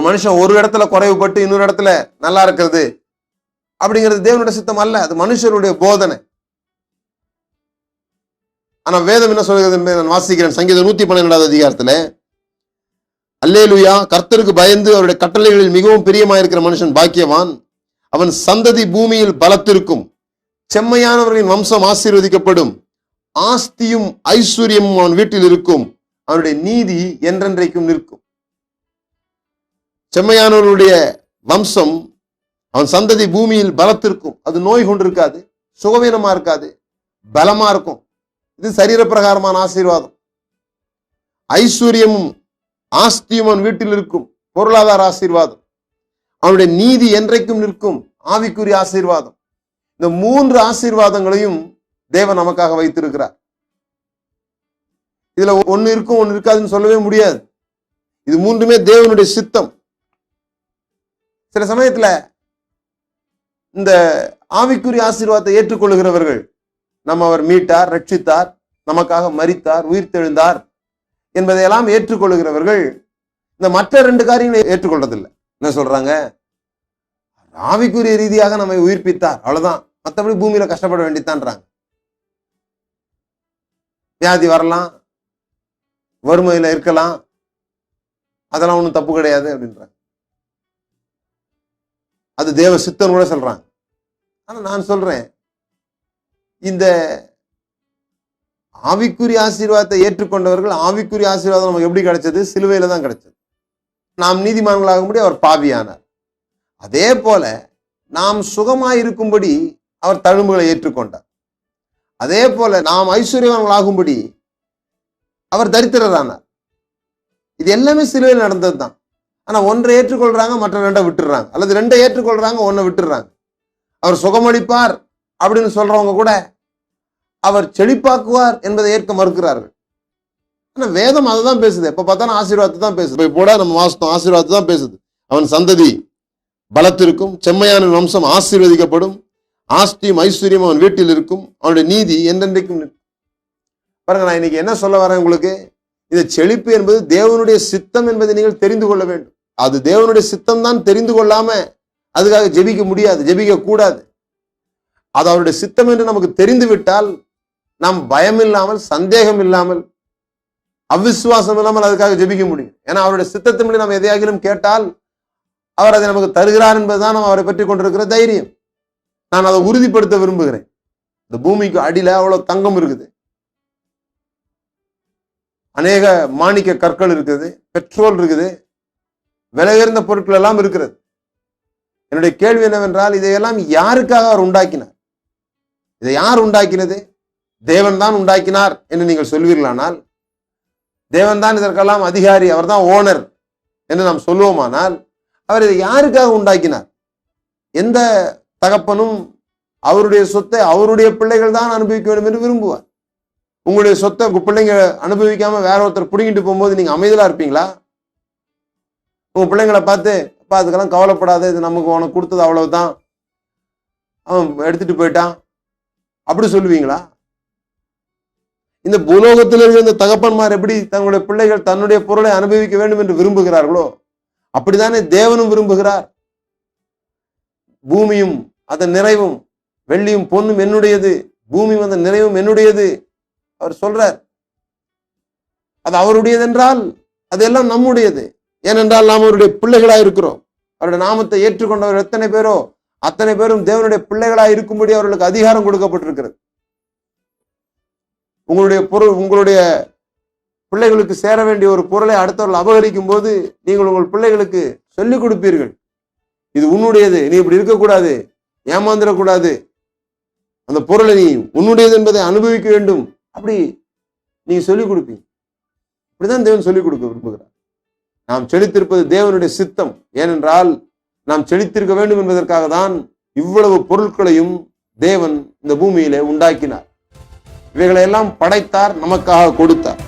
ஒரு மனுஷன் ஒரு இடத்துல குறைவுபட்டு இன்னொரு இடத்துல நல்லா இருக்கிறது அப்படிங்கிறது தேவனுடைய சித்தம் அல்ல. அது மனுஷருடைய போதனை. ஆனா வேதம் என்ன சொல்கிறது என்பதை நான் வாசிக்கிறேன். சங்கீதம் நூத்தி பன்னிரெண்டாவது அதிகாரத்துல அல்லேலுயா கர்த்தருக்கு பயந்து அவருடைய கட்டளைகளில் மிகவும் பிரியமாயிருக்கிற மனுஷன் பாக்கியவான். அவன் சந்ததி பூமியில் பலத்திருக்கும். செம்மையானவர்களின் வம்சம் ஆசீர்வதிக்கப்படும். ஆஸ்தியும் ஐஸ்வர்யமும் அவன் வீட்டில் இருக்கும். அவனுடைய நீதி என்றென்றைக்கும் நிற்கும். செம்மையானவருடைய வம்சம் அவன் சந்ததி பூமியில் பலத்திருக்கும். அது நோய் கொண்டிருக்காது. சுகவீனமா இருக்காது. பலமா இருக்கும். இது சரீர பிரகாரமான ஆசீர்வாதம். ஐஸ்வர்யமும் ஆஸ்தியும் அவன் வீட்டில் இருக்கும். பொருளாதார ஆசீர்வாதம். அவனுடைய நீதி என்றைக்கும் நிற்கும். ஆவிக்குரிய ஆசீர்வாதம். இந்த மூன்று ஆசீர்வாதங்களையும் தேவன் நமக்காக வைத்திருக்கிறார். இதுல ஒன்னு இருக்கும் ஒன்னு இருக்காதுன்னு சொல்லவே முடியாது. இது மூன்றுமே தேவனுடைய சித்தம். சில சமயத்தில் இந்த ஆவிக்குரிய ஆசீர்வாதத்தை ஏற்றுக்கொள்கிறவர்கள் நம்ம அவர் மீட்டார் ரட்சித்தார் நமக்காக மரித்தார் உயிர்த்தெழுந்தார் என்பதையெல்லாம் ஏற்றுக்கொள்கிறவர்கள் இந்த மற்ற ரெண்டு காரியங்களை ஏற்றுக்கொள்றதில்லை. என்ன சொல்றாங்க? ஆவிக்குரிய ரீதியாக நம்மை உயிர்ப்பித்தார். அவ்வளவுதான். மற்றபடி பூமியில கஷ்டப்பட வேண்டித்தான்றாங்க வியாதி வரலாம் வறுமையில இருக்கலாம் அதெல்லாம் ஒன்றும் தப்பு கிடையாது அப்படின்றாங்க. அது தேவ சித்தன் கூட சொல்றாங்க. ஆனா நான் சொல்றேன் இந்த ஆவிக்குரிய ஆசீர்வாதத்தை ஏற்றுக்கொண்டவர்கள் ஆவிக்குரிய ஆசீர்வாதம் நமக்கு எப்படி கிடைச்சது? சிலுவையில தான் கிடைச்சது. நாம் நீதிமான்களாகும்படி அவர் பாவியானார். அதே போல நாம் சுகமாய் இருக்கும்படி அவர் தழும்புகளை ஏற்றுக்கொண்டார். அதே போல நாம் ஐஸ்வர்யவான்களாகும்படி அவர் தரித்திரரானார். இது எல்லாமே சிலுவையில் நடந்தது தான் ஆனால் ஒன்றை ஏற்றுக்கொள்றாங்க மற்ற ரெண்டை விட்டுடுறாங்க அல்லது ரெண்டை ஏற்றுக்கொள்றாங்க ஒன்றை விட்டுடுறாங்க அவர் சுகமளிப்பார் அப்படின்னு சொல்றவங்க கூட அவர் செழிப்பாக்குவார் என்பதை ஏற்க மறுக்கிறார்கள். ஆனால் வேதம் அதை தான் பேசுது. எப்போ பார்த்தாலும் ஆசீர்வாதத்தை தான் பேசுது. இப்போ கூட நம்ம வாசித்தோம் ஆசீர்வாதத்தை தான் பேசுது. அவன் சந்ததி பலத்திற்கும் செம்மையான வம்சம் ஆசீர்வதிக்கப்படும் ஆஸ்தியும் ஐஸ்வர்யம் அவன் வீட்டில் இருக்கும் அவனுடைய நீதி என்றென்றைக்கும் நிற்கும். பாருங்க நான் இன்னைக்கு என்ன சொல்ல வரேன் உங்களுக்கு? இந்த செழிப்பு என்பது தேவனுடைய சித்தம் என்பதை நீங்கள் தெரிந்து கொள்ள வேண்டும். அது தேவனுடைய சித்தம் தான் தெரிந்து கொள்ளாம அதுக்காக ஜெபிக்க முடியாது ஜெபிக்க கூடாது. அது அவருடைய சித்தம் என்று நமக்கு தெரிந்து விட்டால் நாம் பயம் இல்லாமல் சந்தேகம் இல்லாமல் அவிசுவாசம் இல்லாமல் அதுக்காக ஜெபிக்க முடியும். ஏன்னா அவருடைய சித்தத்தின்படி நாம் எதையாகிலும் கேட்டால் அவர் அதை நமக்கு தருகிறார் என்பதுதான் நம்ம அவரை பற்றி கொண்டிருக்கிற தைரியம். நான் அதை உறுதிப்படுத்த விரும்புகிறேன். இந்த பூமிக்கு அடியில் அவ்வளவு தங்கம் இருக்குது. அநேக மாணிக்க கற்கள் இருக்குது பெட்ரோல் இருக்குது விலை உயர்ந்த பொருட்கள் எல்லாம் இருக்கிறது. என்னுடைய கேள்வி என்னவென்றால் இதையெல்லாம் யாருக்காக அவர் உண்டாக்கினார்? இதை யார் உண்டாக்கினது? தேவன் தான் உண்டாக்கினார் என்று நீங்கள் சொல்வீர்களானால் தேவன் தான் இதற்கெல்லாம் அதிகாரி அவர்தான் ஓனர் என்று நாம் சொல்லுவோமானால் அவர் இதை யாருக்காக உண்டாக்கினார்? எந்த தகப்பனும் அவருடைய சொத்தை அவருடைய பிள்ளைகள் தான் அனுபவிக்க வேண்டும் என்று விரும்புவார். உங்களுடைய சொத்தை பிள்ளைங்க அனுபவிக்காம வேற ஒருத்தர் பிடுங்கிட்டு போகும்போது நீங்க அமைதலா இருப்பீங்களா? உன் பிள்ளைங்களை பார்த்து அப்பா அதுக்கெல்லாம் கவலைப்படாத இது நமக்கு உனக்கு கொடுத்தது அவ்வளவுதான். அவன் எடுத்துட்டு போயிட்டான். அப்படி சொல்லுவீங்களா? இந்த பூலோகத்தில் இருக்கிற இந்த தகப்பன்மார் எப்படி தங்களுடைய பிள்ளைகள் தன்னுடைய பொருளை அனுபவிக்க வேண்டும் என்று விரும்புகிறார்களோ அப்படித்தானே தேவனும் விரும்புகிறார். பூமியும் அதன் நிறைவும் வெள்ளியும் பொண்ணும் என்னுடையது. பூமியும் அதன் நிறைவும் என்னுடையது. அவர் சொல்றார் அது அவருடையது என்றால் அதெல்லாம் நம்முடையது. ஏனென்றால் நாம் அவருடைய பிள்ளைகளாக இருக்கிறோம். அவருடைய நாமத்தை ஏற்றுக்கொண்டவர் எத்தனை பேரோ அத்தனை பேரும் தேவனுடைய பிள்ளைகளாக இருக்கும்படி அவர்களுக்கு அதிகாரம் கொடுக்கப்பட்டிருக்கிறது. உங்களுடைய பொருள் உங்களுடைய பிள்ளைகளுக்கு சேர வேண்டிய ஒரு பொருளை அடுத்தவர்கள் அபகரிக்கும் போது நீங்கள் உங்கள் பிள்ளைகளுக்கு சொல்லிக் கொடுப்பீர்கள். இது உன்னுடையது நீ இப்படி இருக்கக்கூடாது ஏமாந்துடக்கூடாது. அந்த பொருளை நீ உன்னுடையது என்பதை அனுபவிக்க வேண்டும். அப்படி நீங்க சொல்லிக் கொடுப்பீங்க. இப்படிதான் தேவன் சொல்லிக் கொடுக்க விரும்புகிறார். நாம் செழித்திருப்பது தேவனுடைய சித்தம். ஏனென்றால் நாம் செழித்திருக்க வேண்டும் என்பதற்காக தான் இவ்வளவு பொருட்களையும் தேவன் இந்த பூமியிலே உண்டாக்கினார். இவைகளை எல்லாம் படைத்தார் நமக்காக கொடுத்தார்.